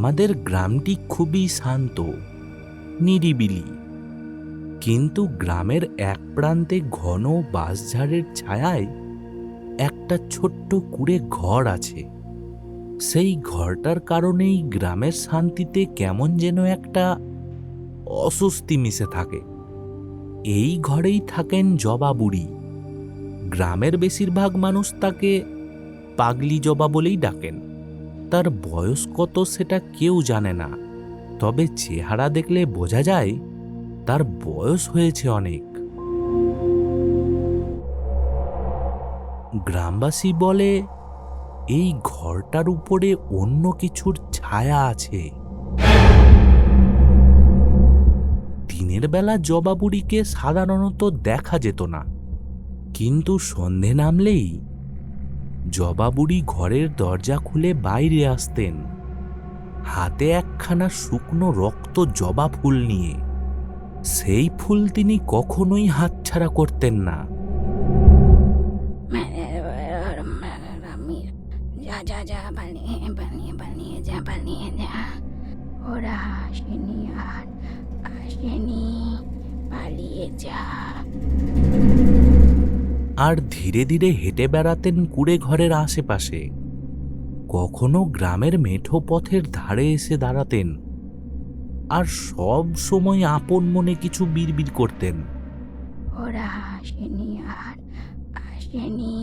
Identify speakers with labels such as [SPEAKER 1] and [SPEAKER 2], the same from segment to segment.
[SPEAKER 1] আমাদের গ্রামটি খুবই শান্ত, নিরিবিলি। কিন্তু গ্রামের এক প্রান্তে ঘন বাঁশঝাড়ের ছায়ায় একটা ছোট্ট কুড়ে ঘর আছে। সেই ঘরটার কারণেই গ্রামের শান্তিতে কেমন যেন একটা অস্বস্তি মিশে থাকে। এই ঘরেই থাকেন জবা বুড়ি। গ্রামের বেশিরভাগ মানুষ তাকে পাগলি জবা বলেই ডাকেন। তার বয়স কত সেটা কেউ জানে না। তবে চেহারা দেখলে বোঝা যায় তার বয়স হয়েছে অনেক। গ্রামবাসী বলে, এই ঘরটার উপরে অন্য কিছুর ছায়া আছে। দিনের বেলা জবাবুড়িকে সাধারণত দেখা যেত না। কিন্তু সন্ধে নামলেই জবাবুড়ি ঘরের দরজা খুলে বাইরে আসতেন। হাতে একখানা শুকনো রক্ত জবা ফুল নিয়ে। সেই ফুল তিনি কখনোই হাতছাড়া করতেন না।
[SPEAKER 2] যা যা যা যা যা। ওরা আসেনি আর আসেনি, পালিয়ে যা।
[SPEAKER 1] আর ধীরে ধীরে হেঁটে বেড়াতেন কুড়ে ঘরের আশেপাশে। কখনো গ্রামের মেঠো পথের ধারে এসে দাঁড়াতেন আর সব সময় আপন মনে কিছু বিড়বিড় করতেন।
[SPEAKER 2] ওরা আসেনি আর আসেনি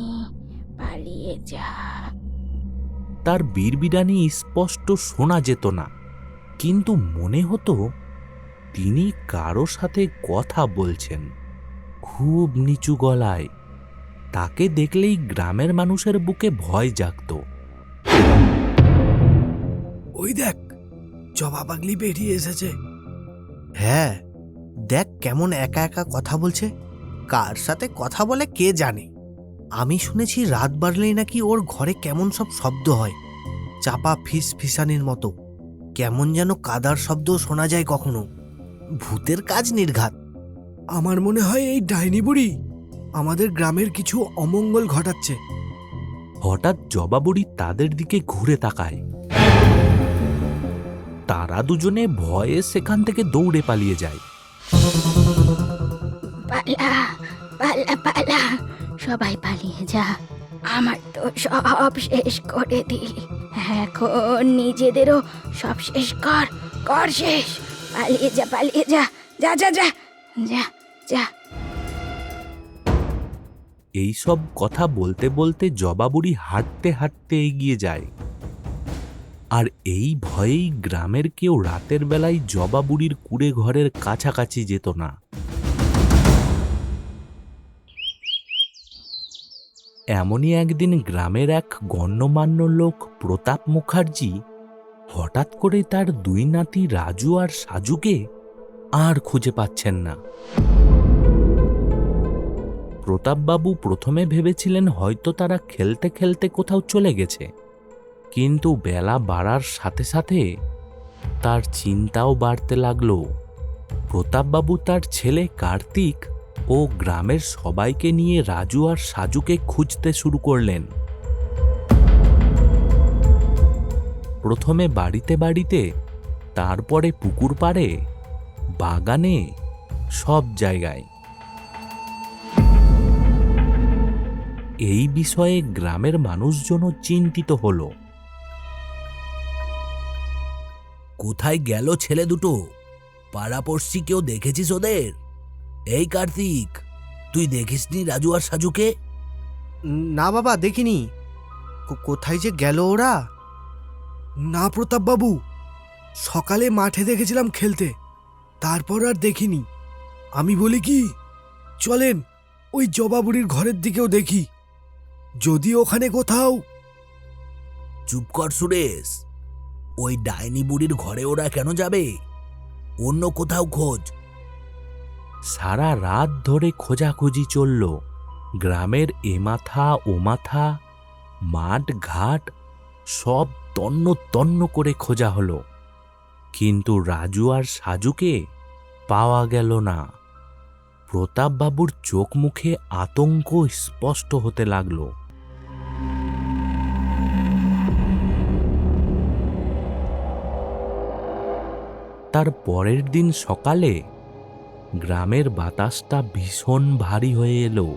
[SPEAKER 2] পালিয়ে যা।
[SPEAKER 1] তার বিড়বিড়ানি স্পষ্ট শোনা যেত না কিন্তু মনে হতো তিনি কারও সাথে কথা বলছেন খুব নিচু গলায়। তাকে দেখলেই গ্রামের মানুষের বুকে ভয় জাগত।
[SPEAKER 3] ওই দেখ জবা পাগলি বেরিয়ে এসেছে।
[SPEAKER 4] হ্যাঁ দেখ কেমন একা একা কথা বলছে। কার সাথে কথা বলে কে জানে। আমি শুনেছি রাত বাড়লেই নাকি ওর ঘরে কেমন সব শব্দ হয়। চাপা ফিস ফিসানির মতো। কেমন যেন কাদার শব্দ শোনা যায় কখনো। ভূতের কাজ নির্ঘাত।
[SPEAKER 3] আমার মনে হয় এই ডাইনি বুড়ি আমাদের গ্রামের কিছু অমঙ্গল ঘটাচ্ছে।
[SPEAKER 1] হঠাৎ জবাবুড়ি তাদের দিকে ঘুরে তাকায়। তারা দুজনে ভয়ে সেখান থেকে দৌড়ে পালিয়ে যায়।
[SPEAKER 2] পালা পালা পালা সবাই পালিয়ে যা। আমার তো সব শেষ করে দিলি এখন নিজেদেরও সব শেষ কর কর শেষ। পালিয়ে যা পালিয়ে যা যা যা যা যা যা।
[SPEAKER 1] এই সব কথা বলতে বলতে জবাবুড়ি হাঁটতে হাঁটতে এগিয়ে যায়। আর এই ভয়েই গ্রামের কেউ রাতের বেলায় জবাবুড়ির কুড়ে ঘরের কাছাকাছি যেত না। এমনই একদিন গ্রামের এক গণ্যমান্য লোক প্রতাপ মুখার্জি হঠাৎ করে তার দুই নাতি রাজু আর সাজুকে আর খুঁজে পাচ্ছেন না। প্রতাপবাবু প্রথমে ভেবেছিলেন হয়তো তারা খেলতে খেলতে কোথাও চলে গেছে। কিন্তু বেলা বাড়ার সাথে সাথে তার চিন্তাও বাড়তে লাগল। প্রতাপবাবু তার ছেলে কার্তিক ও গ্রামের সবাইকে নিয়ে রাজু আর সাজুকে খুঁজতে শুরু করলেন। প্রথমে বাড়িতে বাড়িতে, তারপরে পুকুর পাড়ে, বাগানে, সব জায়গায়। এই বিষয়ে গ্রামের মানুষজনও চিন্তিত হল। কোথায় গেল ছেলে দুটো? পাড়াপড়শি কেউ দেখেছিস ওদের? এই কার্তিক, তুই দেখিসনি রাজু আর সাজুকে?
[SPEAKER 4] না বাবা, দেখিনি। কোথায় যে গেল ওরা?
[SPEAKER 3] না প্রতাপ বাবু সকালে মাঠে দেখেছিলাম খেলতে, তারপর আর দেখিনি। আমি বলি কি, চলেন, ওই জবা বুড়ির ঘরের দিকেও দেখি। যদি ওখানে কোথাও।
[SPEAKER 1] চুপ কর, সুরেশ। ওই ডাইনি বুড়ির ঘরে ওরা কেন যাবে? অন্য কোথাও খোঁজ। সারা রাত ধরে খোঁজাখুঁজি চলল। গ্রামের এ মাথা ও মাথা মাঠ, ঘাট সব তন্ন তন্ন করে খোঁজা হলো। কিন্তু রাজু আর সাজুকে পাওয়া গেল না। প্রতাপবাবুর চোখ মুখে আতঙ্ক স্পষ্ট হতে লাগল। তার পরের দিন সকালে গ্রামের বাতাসটা ভীষণ ভারী হয়ে এলো।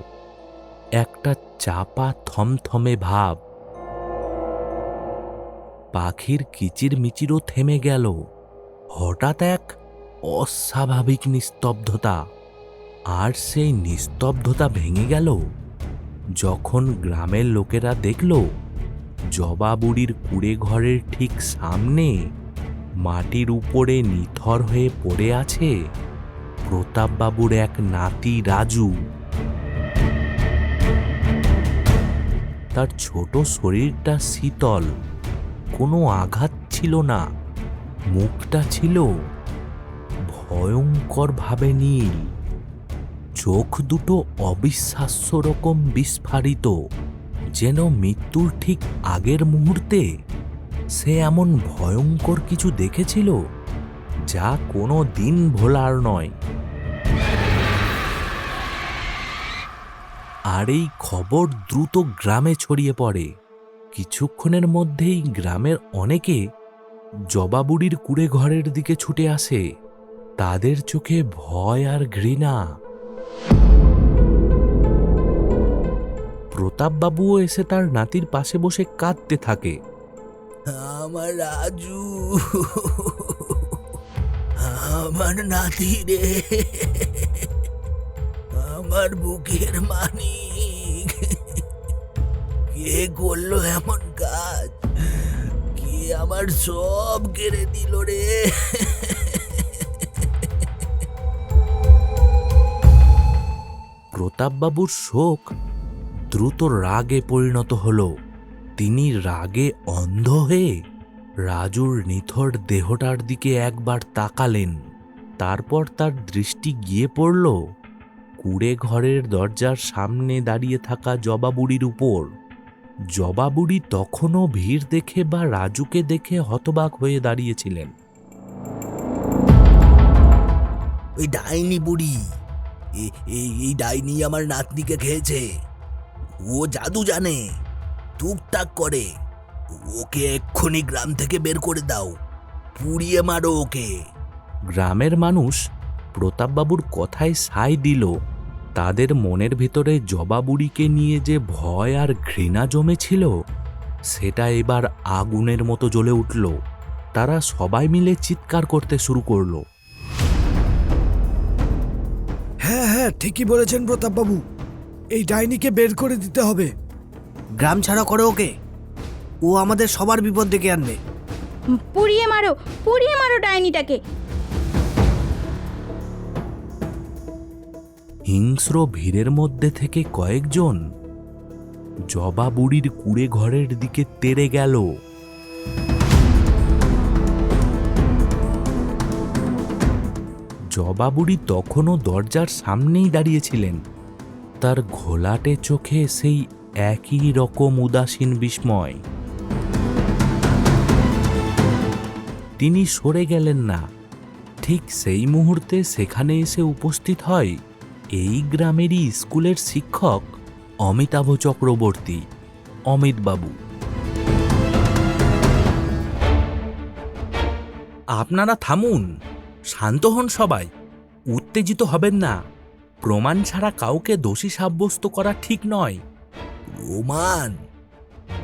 [SPEAKER 1] একটা চাপা থমথমে ভাব। পাখির কিচির মিচিরও থেমে গেল। হঠাৎ এক অস্বাভাবিক নিস্তব্ধতা। আর সেই নিস্তব্ধতা ভেঙে গেল। যখন গ্রামের লোকেরা দেখল জবা বুড়ির কুড়ে ঘরের ঠিক সামনে মাটির উপরে নিথর হয়ে পড়ে আছে প্রতাপবাবুর এক নাতি রাজু। তার ছোট শরীরটা শীতল, কোনো আঘাত ছিল না, মুখটা ছিল ভয়ঙ্করভাবে নীল। চোখ দুটো অবিশ্বাস্য রকম বিস্ফারিত, যেন মৃত্যুর ঠিক আগের মুহূর্তে সে এমন ভয়ঙ্কর কিছু দেখেছিল যা কোনো দিন ভোলার নয়। আর এই খবর দ্রুত গ্রামে ছড়িয়ে পড়ে। কিছুক্ষণের মধ্যেই গ্রামের অনেকে জবাবুড়ির কুড়ে ঘরের দিকে ছুটে আসে। তাদের চোখে ভয় আর ঘৃণা। প্রতাপবাবুও এসে তার নাতির পাশে বসে কাঁদতে থাকে।
[SPEAKER 4] আমার রাজু। আমার নাতি রে আমার বুকের মানিক। কে করল এমন কাজ? কে আমার সব কেড়ে দিল রে?
[SPEAKER 1] প্রতাপবাবুর শোক দ্রুত রাগে পরিণত হল। তিনি রাগে অন্ধ হয়ে রাজুর নিথর দেহটার দিকে একবার তাকালেন। তারপর তার দৃষ্টি গিয়ে পড়ল কুড়ে ঘরের দরজার সামনে দাঁড়িয়ে থাকা জবাবুড়ির উপর। জবাবুড়ি তখনও ভিড় দেখে বা রাজুকে দেখে হতবাক হয়ে দাঁড়িয়েছিলেন।
[SPEAKER 4] ওই ডাইনি বুড়ি এই ডাইনি আমার নাতনিকে খেয়েছে। ও জাদু জানে। টুকটাক করে। ওকে এক্ষুনি গ্রাম থেকে বের করে দাও। পুড়িয়ে মারো ওকে।
[SPEAKER 1] গ্রামের মানুষ প্রতাপবাবুর কথায় সায় দিল। তাদের মনের ভিতরে জবাবুড়িকে নিয়ে যে ভয় আর ঘৃণা জমেছিল সেটা এবার আগুনের মতো জ্বলে উঠল। তারা সবাই মিলে চিৎকার করতে শুরু করল।
[SPEAKER 3] হ্যাঁ হ্যাঁ ঠিকই বলেছেন প্রতাপবাবু। এই ডাইনিকে বের করে দিতে হবে।
[SPEAKER 4] গ্রাম ছাড়া করো ওকে। ও আমাদের সবার বিপদ ডেকে আনবে।
[SPEAKER 2] পুড়িয়ে মারো পুড়িয়ে মারো ডাইনিটাকে।
[SPEAKER 1] হিংস্র ভিড়ের মধ্যে থেকে কয়েকজন জবা বুড়ির কুড়ে ঘরের দিকে তেড়ে গেল। জবা বুড়ি তখনও দরজার সামনেই দাঁড়িয়েছিলেন। তার ঘোলাটে চোখে সেই একই রকম উদাসীন বিস্ময়। তিনি সরে গেলেন না। ঠিক সেই মুহূর্তে সেখানে এসে উপস্থিত হয় এই গ্রামেরই স্কুলের শিক্ষক অমিতাভ চক্রবর্তী অমিতবাবু আপনারা থামুন, শান্ত হন সবাই, উত্তেজিত হবেন না। প্রমাণ ছাড়া কাউকে দোষী সাব্যস্ত করা ঠিক নয়।
[SPEAKER 4] প্রমাণ।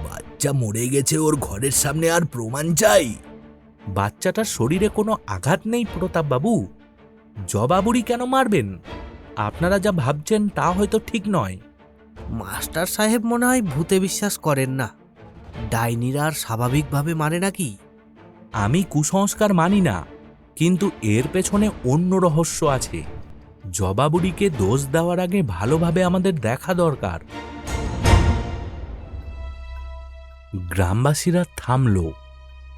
[SPEAKER 4] বাচ্চা মরে গেছে ওর ঘরের সামনে আর প্রমাণ চাই।
[SPEAKER 1] বাচ্চাটার শরীরে কোনো আঘাত নেই প্রতাপবাবু। জবাবুড়ি কেন মারবেন? আপনারা যা ভাবছেন তা হয়তো ঠিক নয়।
[SPEAKER 4] মাস্টার সাহেব মনে হয় ভূতে বিশ্বাস করেন না। ডাইনিরা আর স্বাভাবিকভাবে মারে নাকি
[SPEAKER 1] আমি কুসংস্কার মানি না কিন্তু এর পেছনে অন্য রহস্য আছে। জবাবুড়িকে দোষ দেওয়ার আগে ভালোভাবে আমাদের দেখা দরকার। গ্রামবাসীরা থামল।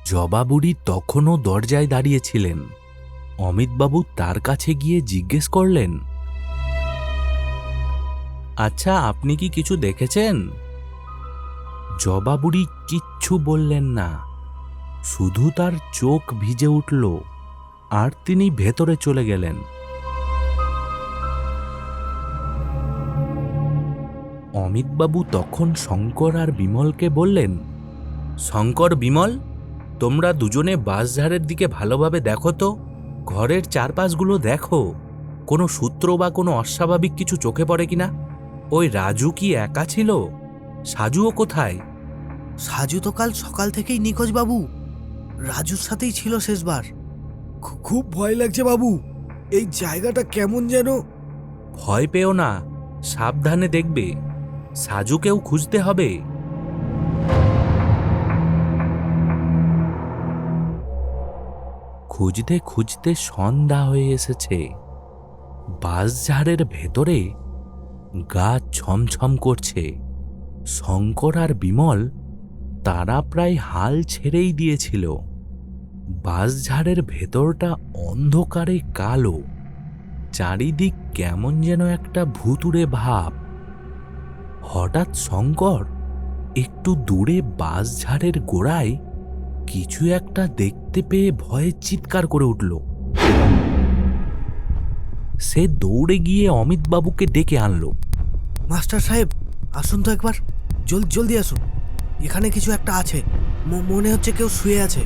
[SPEAKER 1] জবাবুড়ি তখনও দরজায় দাঁড়িয়েছিলেন। অমিতবাবু তার কাছে গিয়ে জিজ্ঞেস করলেন আচ্ছা আপনি কি কিছু দেখেছেন? জবাবুড়ি কিচ্ছু বললেন না। শুধু তার চোখ ভিজে উঠল, আর তিনি ভেতরে চলে গেলেন। অমিতবাবু তখন শঙ্কর আর বিমলকে বললেন শঙ্কর বিমল তোমরা দুজনে বাঁশঝাড়ের দিকে ভালোভাবে দেখো তো। ঘরের চারপাশগুলো দেখো। কোনো সূত্র বা কোনো অস্বাভাবিক কিছু চোখে পড়ে কিনা? ওই রাজু কি একা ছিল? সাজুও কোথায়?
[SPEAKER 4] সাজু তো কাল সকাল থেকেই নিখোঁজ বাবু। রাজুর সাথেই ছিল শেষবার।
[SPEAKER 3] খুব ভয় লাগছে বাবু। এই জায়গাটা কেমন যেন?
[SPEAKER 1] ভয় পেও না সাবধানে দেখবে। সাজুকেও খুঁজতে হবে। খুঁজতে খুঁজতে সন্ধ্যা হয়ে এসেছে। বাঁশঝাড়ের ভেতরে গা ছমছম করছে। শঙ্কর আর বিমল তারা প্রায় হাল ছেড়েই দিয়েছিল। বাঁশঝাড়ের ভেতরটা অন্ধকারে কালো। চারিদিক কেমন যেন একটা ভুতুরে ভাব। হঠাৎ শঙ্কর একটু দূরে বাঁশঝাড়ের গোড়ায় কিছু একটা দেখতে পেয়ে ভয়ে চিৎকার করে উঠল। সে দৌড়ে গিয়ে অমিতবাবুকে ডেকে আনলো।
[SPEAKER 4] মাস্টার সাহেব আসুন তো একবার। জল জলদি আসুন। এখানে কিছু একটা আছে। মনে হচ্ছে কেউ শুয়ে আছে।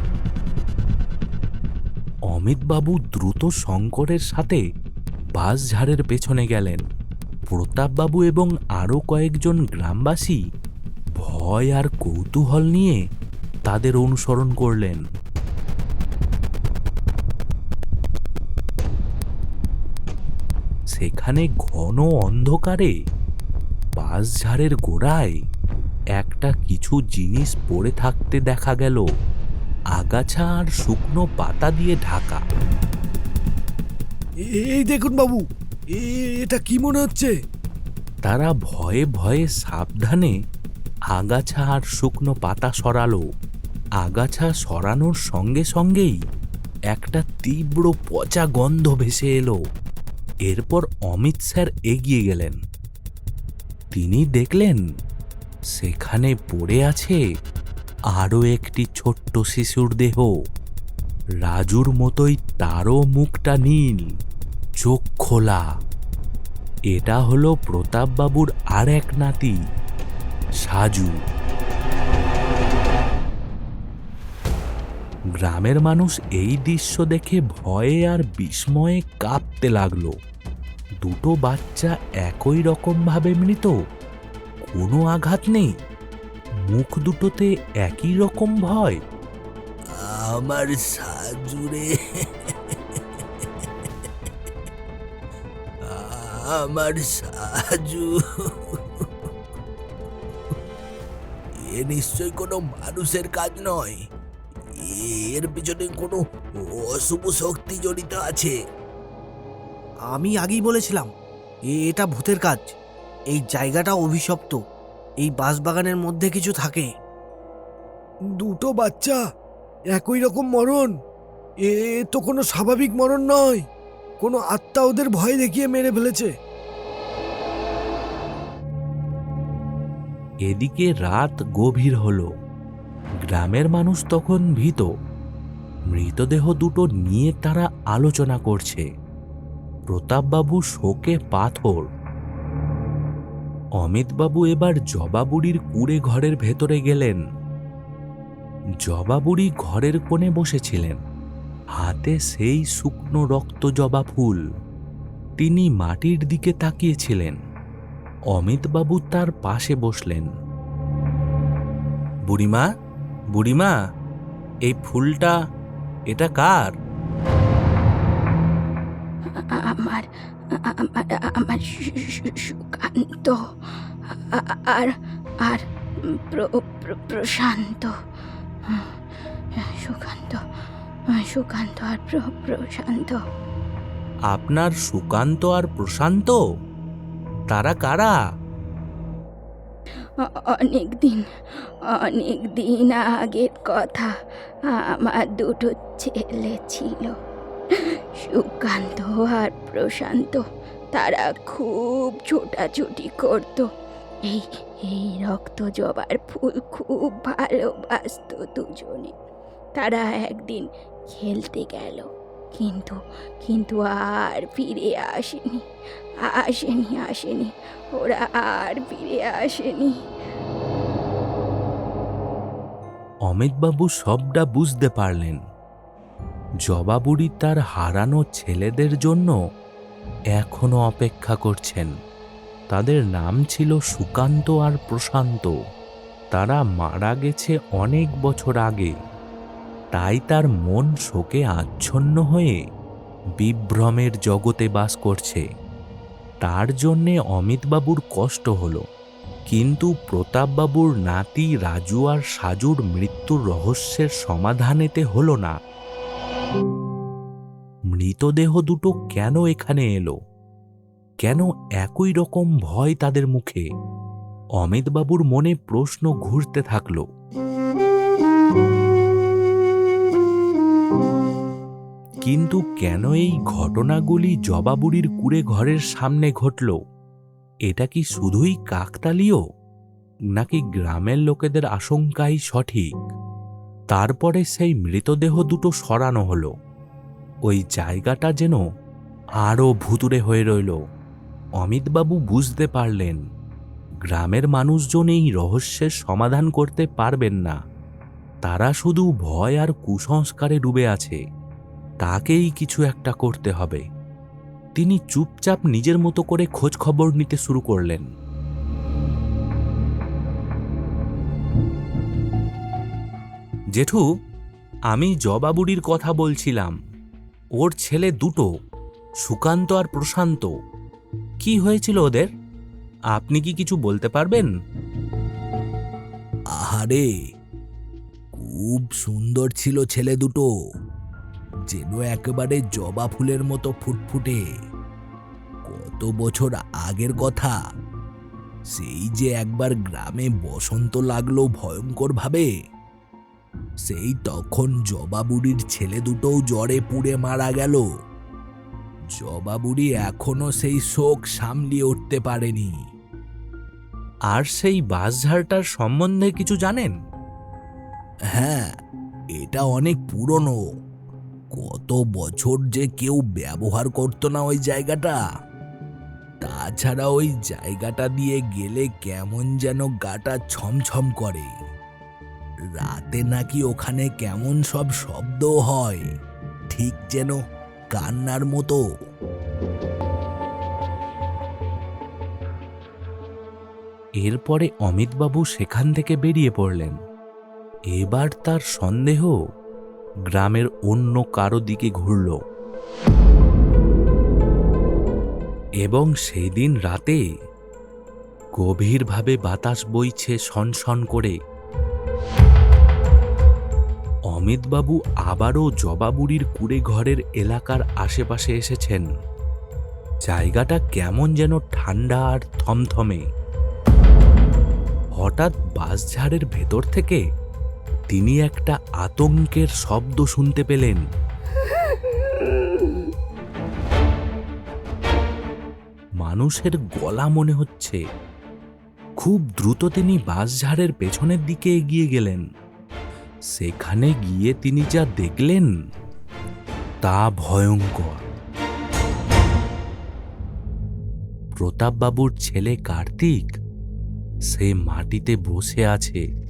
[SPEAKER 1] অমিতবাবু দ্রুত শঙ্করের সাথে বাস বাঁশঝাড়ের পেছনে গেলেন। প্রতাপবাবু এবং আরও কয়েকজন গ্রামবাসী ভয় আর কৌতূহল নিয়ে তাদের অনুসরণ করলেন। সেখানে ঘন অন্ধকারে বাঁশঝাড়ের গোড়ায় একটা কিছু জিনিস পড়ে থাকতে দেখা গেল। আগাছা আর শুকনো পাতা দিয়ে ঢাকা।
[SPEAKER 3] এই দেখুন বাবু এটা কি মনে হচ্ছে?
[SPEAKER 1] তারা ভয়ে ভয়ে সাবধানে আগাছা আর শুকনো পাতা সরালো। আগাছা সরানোর সঙ্গে সঙ্গেই একটা তীব্র পচা গন্ধ ভেসে এলো। এরপর অমিত স্যার এগিয়ে গেলেন। তিনি দেখলেন, সেখানে পড়ে আছে আরও একটি ছোট্ট শিশুর দেহ। রাজুর মতোই তারও মুখটা নীল, চোখ খোলা। এটা হলো প্রতাপবাবুর আর এক নাতি, সাজু। গ্রামের মানুষ এই দৃশ্য দেখে ভয়ে আর বিস্ময়ে কাঁপতে লাগল। দুটো বাচ্চা একই রকমভাবে মৃত। কোনো আঘাত নেই। মুখ দুটোতে একই রকম ভয়।
[SPEAKER 4] আমার সাজুরে। আমার সাজু। এ নিশ্চয় কোনো মানুষের কাজ নয়। এর পিছনে কোনো অশুভ শক্তি জড়িত আছে। আমি আগেই বলেছিলাম এ- এটা ভূতের কাজ। এই জায়গাটা অভিশপ্ত। এই বাঁশবাগানের মধ্যে কিছু থাকে।
[SPEAKER 3] দুটো বাচ্চা একই রকম মরণ। এ তো কোনো স্বাভাবিক মরণ নয়। কোনো আত্মা ওদের ভয় দেখিয়ে মেরে ফেলেছে।
[SPEAKER 1] এদিকে রাত গভীর হলো। গ্রামের মানুষ তখন ভীত। মৃতদেহ দুটো নিয়ে তারা আলোচনা করছে। প্রতাপবাবু শোকে পাথর। অমিতবাবু এবার জবাবুড়ির কুড়ে ঘরের ভেতরে গেলেন। জবাবুড়ি ঘরের কোণে বসেছিলেন। হাতে সেই শুকনো রক্ত জবা ফুল। তিনি মাটির দিকে তাকিয়েছিলেন। অমিতবাবু তার পাশে বসলেন। বুড়িমা বুড়িমা এই ফুলটা এটা কার?
[SPEAKER 2] আমার আমার সুকান্ত আর আর প্র- প্র- প্রশান্ত সুকান্ত সুকান্ত আর প্র- প্রশান্ত।
[SPEAKER 1] আপনার সুকান্ত আর প্রশান্ত? তারা কারা?
[SPEAKER 2] অনেক দিন অনেক দিন আগের কথা আমার দুটো ছেলে ছিল। সুকান্ত আর প্রশান্ত, তারা খুব ছোটাছুটি করত। এই এই রক্ত জবার ফুল খুব ভালোবাসত দুজনে। তারা একদিন খেলতে গেল, কিন্তু কিন্তু আর ফিরে আসেনি। আসেনি আসেনি। ওরা আর ফিরে আসেনি।
[SPEAKER 1] অমিতবাবু সবটা বুঝতে পারলেন। জবাবুড়ি তার হারানো ছেলেদের জন্য এখনও অপেক্ষা করছেন। তাদের নাম ছিল সুকান্ত আর প্রশান্ত। তারা মারা গেছে অনেক বছর আগে। তাই তার মন শোকে আচ্ছন্ন হয়ে বিভ্রমের জগতে বাস করছে। তার জন্যে অমিতবাবুর কষ্ট হলো। কিন্তু প্রতাপবাবুর নাতি রাজু আর সাজুর মৃত্যুর রহস্যের সমাধানেতে হলো না। মৃতদেহ দুটো কেন এখানে এলো? কেন একই রকম ভয় তাদের মুখে? অমিতবাবুর মনে প্রশ্ন ঘুরতে থাকল। কিন্তু কেন এই ঘটনাগুলি জবাবুড়ির কুড়ে ঘরের সামনে ঘটল? এটা কি শুধুই কাকতালীয়? নাকি গ্রামের লোকেদের আশঙ্কাই সঠিক? তারপরে সেই মৃতদেহ দুটো সরানো হলো। ওই জায়গাটা যেন আরও ভুতুরে হয়ে রইল। অমিতবাবু বুঝতে পারলেন, গ্রামের মানুষজন এই রহস্যের সমাধান করতে পারবেন না। তারা শুধু ভয় আর কুসংস্কারে ডুবে আছে। তাকেই কিছু একটা করতে হবে। তিনি চুপচাপ নিজের মতো করে খোঁজ খবর নিতে শুরু করলেন। জেঠু, আমি জবাবুড়ির কথা বলছিলাম। ওর ছেলে দুটো, সুকান্ত আর প্রশান্ত। কি হয়েছিল ওদের? আপনি কি কিছু বলতে পারবেন?
[SPEAKER 5] আহারে, খুব সুন্দর ছিল ছেলে দুটো। যেন একেবারে জবা ফুলের মতো ফুটফুটে। কত বছর আগের কথা। সেই যে একবার গ্রামে বসন্ত লাগল ভয়ঙ্কর ভাবে সেই তখন জবা বুড়ির ছেলে দুটোও জ্বরে পুড়ে মারা গেল। জবা বুড়ি এখনও সেই শোক সামলিয়ে উঠতে পারেনি।
[SPEAKER 1] আর সেই বাঁশঝাড়টার সম্বন্ধে কিছু জানেন?
[SPEAKER 5] হ্যাঁ এটা অনেক পুরনো। কত বছর যে কেউ ব্যবহার করতো না ওই জায়গাটা। তাছাড়া ওই জায়গাটা দিয়ে গেলে কেমন যেন গাটা ছমছম করে। রাতে নাকি ওখানে কেমন সব শব্দ হয়, ঠিক যেন কান্নার মতো।
[SPEAKER 1] এরপরে অমিতবাবু সেখান থেকে বেরিয়ে পড়লেন। এবার তার সন্দেহ গ্রামের অন্য কারও দিকে ঘুরল। এবং সেই দিন রাতে গভীরভাবে বাতাস বইছে সনসন করে। অমিতবাবু আবারও জবাবুড়ির কুড়ে ঘরের এলাকার আশেপাশে এসেছেন। জায়গাটা কেমন যেন ঠান্ডা আর থমথমে। হঠাৎ বাঁশঝাড়ের ভেতর থেকে তিনি একটা আতঙ্কের শব্দ শুনতে পেলেন। মানুষের গলা মনে হচ্ছে। খুব দ্রুত তিনি বাঁশঝাড়ের পেছনের দিকে এগিয়ে গেলেন। সেখানে গিয়ে তিনি যা দেখলেন, তা ভয়ঙ্কর। প্রতাপবাবুর ছেলে কার্তিক, সে মাটিতে বসে আছে।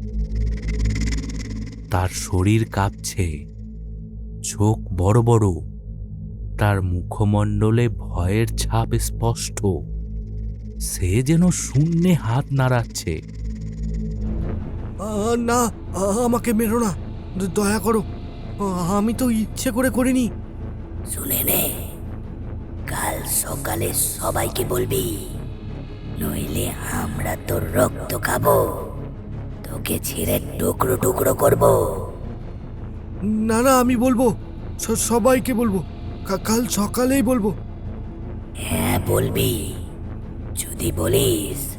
[SPEAKER 1] তার শরীর কাঁপছে। চোখ বড় বড়। তার মুখমণ্ডলে ভয়ের ছাপ স্পষ্ট। সে যেন শূন্যে হাত নাড়াচ্ছে।
[SPEAKER 3] আহ, না আহ, আমাকে মেরো না। দয়া করো। আহ, আমি তো ইচ্ছে করে করিনি।
[SPEAKER 6] শুনে নে। কাল সকালে সবাইকে বলবি নইলে আমরা তোর রক্ত খাব। তোকে ছিঁড়ে টুকরো টুকরো করব?
[SPEAKER 3] না না আমি বলব। স- সবাইকে বলব। কাল সকালেই বলব।
[SPEAKER 6] হ্যাঁ বলবি। যদি বলিস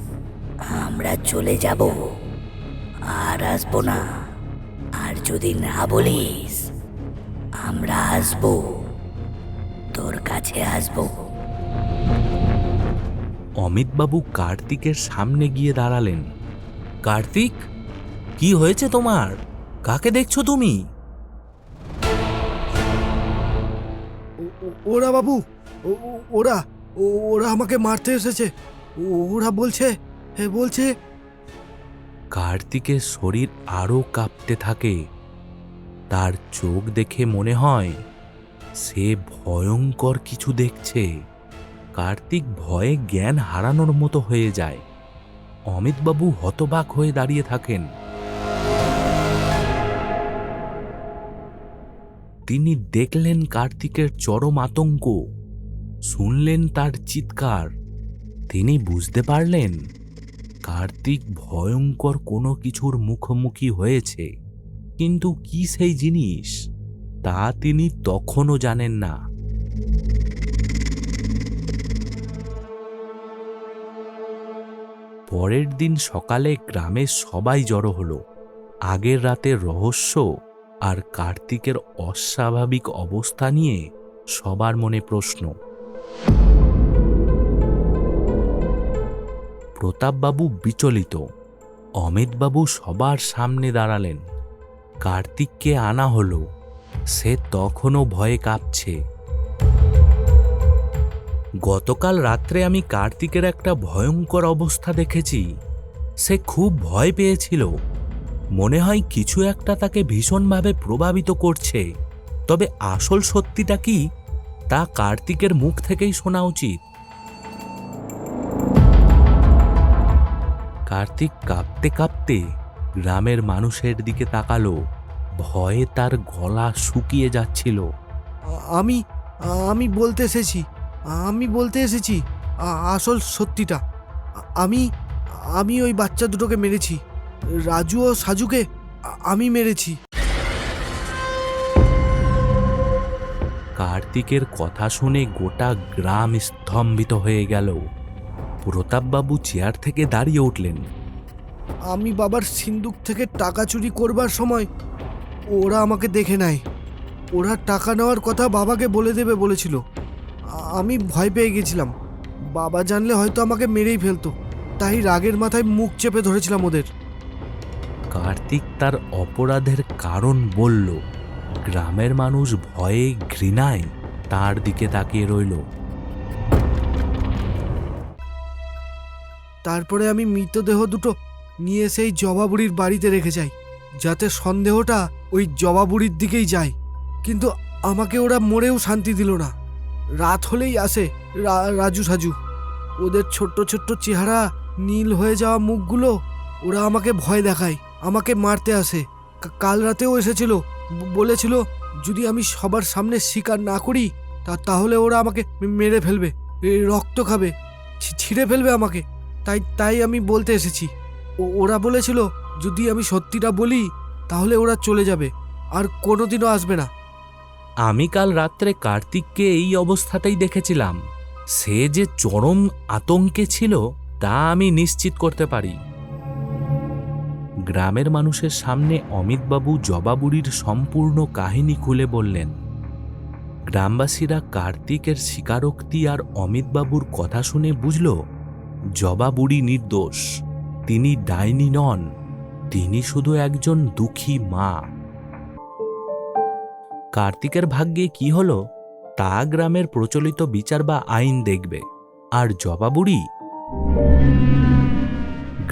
[SPEAKER 6] আমরা চলে যাব। আর আসব না। আর যদি না বলিস আমরা আসব। তোর কাছে আসব।
[SPEAKER 1] অমিতবাবু কার্তিকের সামনে গিয়ে দাঁড়ালেন। কার্তিক? কি হয়েছে তোমার? কাকে দেখছ তুমি?
[SPEAKER 3] ওরা বাবু ওরা ওরা আমাকে মারতে এসেছে। ওরা বলছে হে বলছে।
[SPEAKER 1] কার্তিকের শরীর আরও কাঁপতে থাকে। তার চোখ দেখে মনে হয় সে ভয়ঙ্কর কিছু দেখছে। কার্তিক ভয়ে জ্ঞান হারানোর মতো হয়ে যায়। অমিতবাবু হতবাক হয়ে দাঁড়িয়ে থাকেন। তিনি দেখলেন কার্তিকের চরম আতঙ্ক। শুনলেন তার চিৎকার। তিনি বুঝতে পারলেন, কার্তিক ভয়ঙ্কর কোনো কিছুর মুখোমুখি হয়েছে। কিন্তু কি সেই জিনিস, তা তিনি তখনও জানেন না। পরের দিন সকালে গ্রামের সবাই জড়ো হলো। আগের রাতের রহস্য আর কার্তিকের অস্বাভাবিক অবস্থা নিয়ে সবার মনে প্রশ্ন। প্রতাপবাবু বিচলিত। অমিতবাবু সবার সামনে দাঁড়ালেন। কার্তিককে আনা হলো। সে তখনও ভয়ে কাঁপছে। গতকাল রাত্রে আমি কার্তিকের একটা ভয়ঙ্কর অবস্থা দেখেছি। সে খুব ভয় পেয়েছিল। মনে হয় কিছু একটা তাকে ভীষণভাবে প্রভাবিত করছে। তবে আসল সত্যিটা কি, তা কার্তিকের মুখ থেকেই শোনা উচিত। কার্তিক কাঁপতে কাঁপতে গ্রামের মানুষের দিকে তাকালো। ভয়ে তার গলা শুকিয়ে যাচ্ছিল।
[SPEAKER 3] আমি আমি বলতে এসেছি, আমি বলতে এসেছি আসল সত্যিটা। আমি আমি ওই বাচ্চা দুটোকে মেরেছি। রাজু ও সাজুকে আমি মেরেছি।
[SPEAKER 1] কার্তিকের কথা শুনে গোটা গ্রাম স্তম্ভিত হয়ে গেল। প্রতাপবাবু চেয়ার থেকে দাঁড়িয়ে উঠলেন।
[SPEAKER 3] আমি বাবার সিন্দুক থেকে টাকা চুরি করবার সময় ওরা আমাকে দেখে নেয়। ওরা টাকা নেওয়ার কথা বাবাকে বলে দেবে বলেছিল। আমি ভয় পেয়ে গেছিলাম। বাবা জানলে হয়তো আমাকে মেরেই ফেলতো। তাই রাগের মাথায় মুখ চেপে ধরেছিলাম ওদের।
[SPEAKER 1] কার্তিক তার অপরাধের কারণ বলল, গ্রামের মানুষ ভয়ে ঘৃণায়। তার দিকে তাকিয়ে রইল।
[SPEAKER 3] তারপরে আমি মৃতদেহ দুটো নিয়ে সেই জবাবুড়ির বাড়িতে রেখে যাই, যাতে সন্দেহটা ওই জবাবুড়ির দিকেই যায়। কিন্তু আমাকে ওরা মরেও শান্তি দিল না। রাত হলেই আসে রাজু সাজু। ওদের ছোট্ট ছোট্ট চেহারা, নীল হয়ে যাওয়া মুখগুলো ওরা আমাকে ভয় দেখায়। আমাকে মারতে আসে। কাল রাতেও এসেছিল। বলেছিল, যদি আমি সবার সামনে স্বীকার না করি, তা, তাহলে ওরা আমাকে মেরে ফেলবে। রক্ত খাবে। ছিঁড়ে ফেলবে আমাকে। তাই তাই আমি বলতে এসেছি। ওরা বলেছিল, যদি আমি সত্যিটা বলি, তাহলে ওরা চলে যাবে। আর কোনোদিনও আসবে না।
[SPEAKER 1] আমি কাল রাত্রে কার্তিককে এই অবস্থাতেই দেখেছিলাম। সে যে চরম আতঙ্কে ছিল, তা আমি নিশ্চিত করতে পারি। গ্রামের মানুষের সামনে অমিতবাবু জবাবুড়ির সম্পূর্ণ কাহিনী খুলে বললেন, গ্রামবাসীরা কার্তিকের স্বীকারোক্তি আর অমিতবাবুর কথা শুনে বুঝল, জবাবুড়ি নির্দোষ। তিনি ডাইনি নন, তিনি শুধু একজন দুঃখী মা। কার্তিকের ভাগ্যে কি হলো, তা গ্রামের প্রচলিত বিচার বা আইন দেখবে। আর জবাবুড়ি?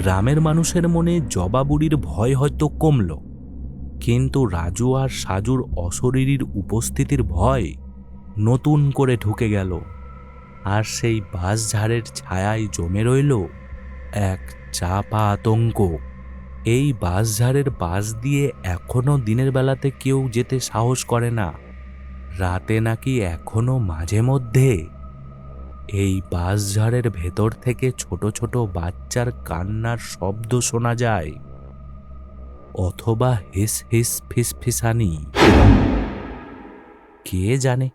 [SPEAKER 1] গ্রামের মানুষের মনে জবাবুড়ির ভয় হয়তো কমল, কিন্তু রাজু আর সাজুর অশরীরীর উপস্থিতির ভয় নতুন করে ঢুকে গেল আর সেই বাঁশঝাড়ের ছায়ায় জমে রইল এক চাপা আতঙ্ক। এই বাঁশঝাড়ের পাশ দিয়ে এখনও দিনের বেলাতে কেউ যেতে সাহস করে না, রাতে নাকি এখনও মাঝে মধ্যে। এই বাঁশঝাড়ের ভেতর থেকে ছোট ছোট বাচ্চার কান্নার শব্দ শোনা যায়। অথবা হিস হিস ফিসফিসানি। কে জানে?